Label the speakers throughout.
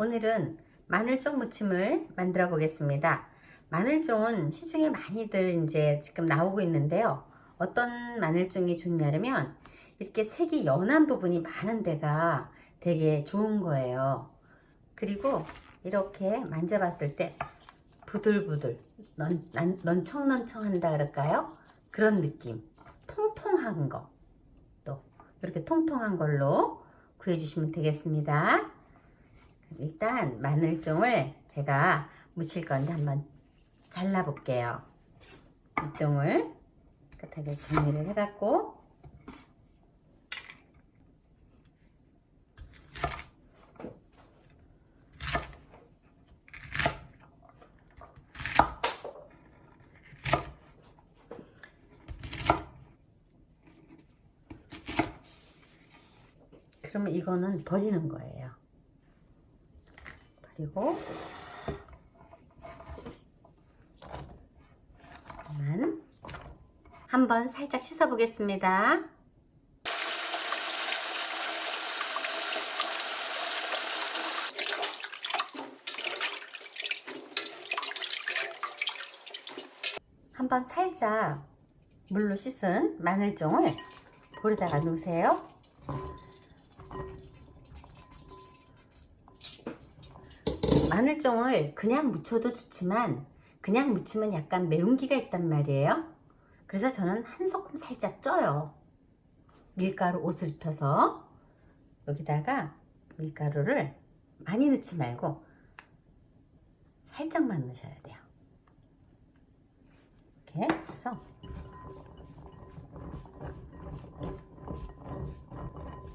Speaker 1: 오늘은 마늘종 무침을 만들어 보겠습니다. 마늘종은 시중에 많이들 이제 지금 나오고 있는데요. 어떤 마늘종이 좋냐면 이렇게 색이 연한 부분이 많은 데가 되게 좋은 거예요. 그리고 이렇게 만져봤을 때 부들부들 넌청넌청 한다 그럴까요? 그런 느낌. 통통한 거. 또 이렇게 통통한 걸로 구해주시면 되겠습니다. 일단 마늘종을 제가 무칠 건데 한번 잘라 볼게요. 이 종을 깨끗하게 정리를 해갖고 그러면 이거는 버리는 거예요. 버리고 만 한번 살짝 씻어 보겠습니다. 한번 살짝 물로 씻은 마늘종을 볼에다가 넣으세요. 마늘종을 그냥 무쳐도 좋지만 그냥 무치면 약간 매운기가 있단 말이에요. 그래서 저는 한 소금 살짝 쪄요. 밀가루 옷을 펴서 여기다가 밀가루를 많이 넣지 말고 살짝만 넣으셔야 돼요. 이렇게 해서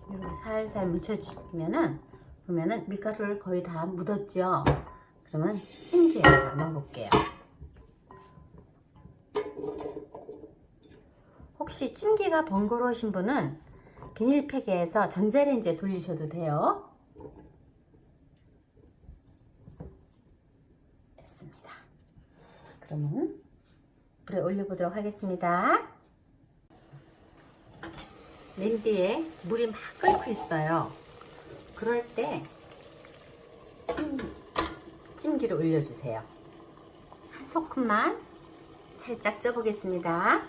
Speaker 1: 이렇게 살살 묻혀주면은 보면은 밀가루를 거의 다 묻었죠. 그러면 찜기에다가 넣어볼게요. 혹시 찜기가 번거로우신 분은 비닐팩에서 전자레인지에 돌리셔도 돼요. 됐습니다. 그러면 불에 올려보도록 하겠습니다. 냄비에 물이 막 끓고 있어요. 그럴 때 찜, 찜기를 올려주세요. 한 소큼만 살짝 쪄보겠습니다.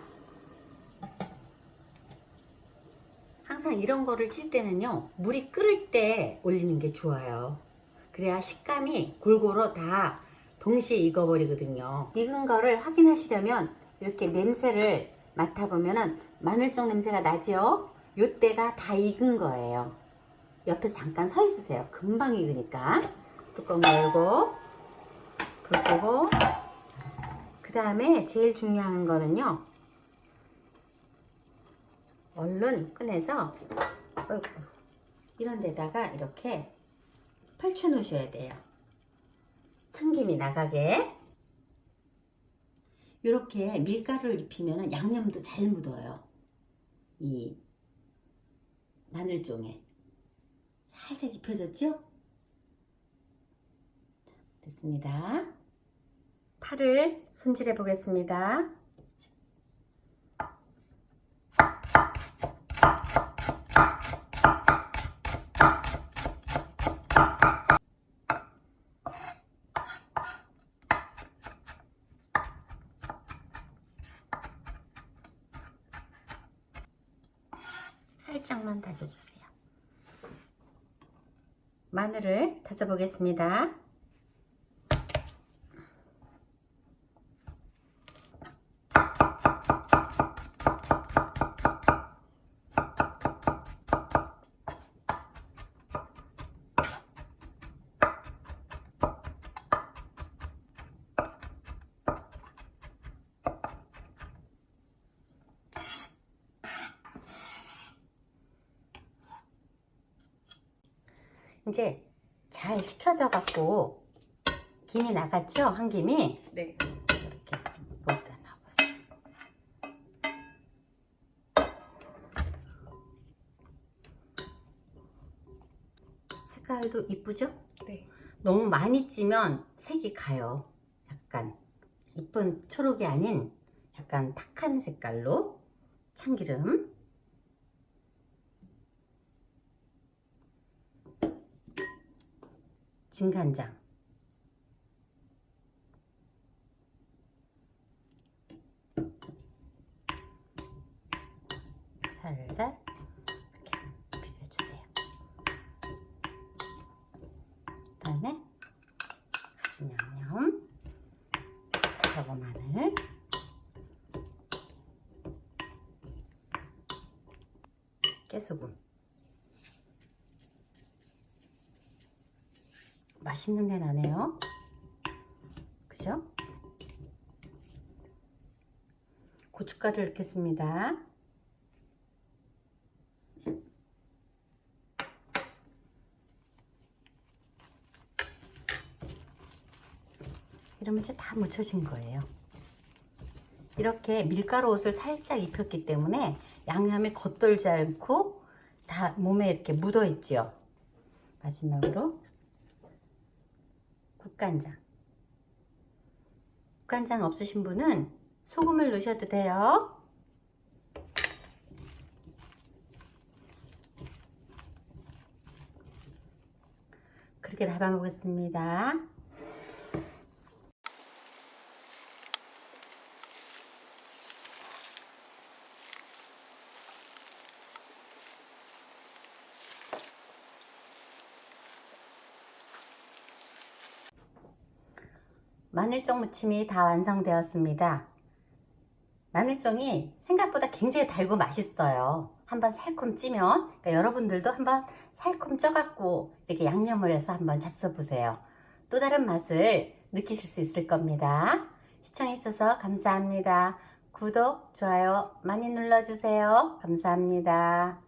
Speaker 1: 항상 이런 거를 칠 때는요, 물이 끓을 때 올리는 게 좋아요. 그래야 식감이 골고루 다 동시에 익어버리거든요. 익은 거를 확인하시려면 이렇게 냄새를 맡아보면은 마늘종 냄새가 나죠? 요때가 다 익은 거예요. 옆에 잠깐 서 있으세요. 금방 익으니까. 뚜껑 열고, 불 끄고, 그 다음에 제일 중요한 거는요. 얼른 꺼내서, 어이구, 이런 데다가 이렇게 펼쳐 놓으셔야 돼요. 한김이 나가게. 이렇게 밀가루를 입히면 양념도 잘 묻어요. 이 마늘종에. 살짝 입혀졌죠? 됐습니다. 파를 손질해 보겠습니다. 살짝만 다져주세요. 마늘을 다져보겠습니다. 이제 잘 식혀져 갖고 김이 나갔죠? 한 김이
Speaker 2: 네.
Speaker 1: 이렇게 볼에다 넣어보세요. 색깔도 이쁘죠?
Speaker 2: 네.
Speaker 1: 너무 많이 찌면 색이 가요. 약간 이쁜 초록이 아닌 약간 탁한 색깔로 참기름 진간장 살살 이렇게 비벼주세요. 그다음에 가진 양념, 저거 마늘, 깨소금. 맛있는 내 나네요. 그죠? 고춧가루 넣겠습니다. 이러면 이제 다 묻혀진 거예요. 이렇게 밀가루 옷을 살짝 입혔기 때문에 양념이 겉돌지 않고 다 몸에 이렇게 묻어 있죠. 마지막으로 국간장. 국간장 없으신 분은 소금을 넣으셔도 돼요. 그렇게 담아 보겠습니다. 마늘쫑 무침이 다 완성되었습니다. 마늘쫑이 생각보다 굉장히 달고 맛있어요. 한번 살콤 찌면 그러니까 여러분들도 한번 살콤 쪄갖고 이렇게 양념을 해서 한번 잡숴보세요. 또 다른 맛을 느끼실 수 있을 겁니다. 시청해주셔서 감사합니다. 구독, 좋아요 많이 눌러주세요. 감사합니다.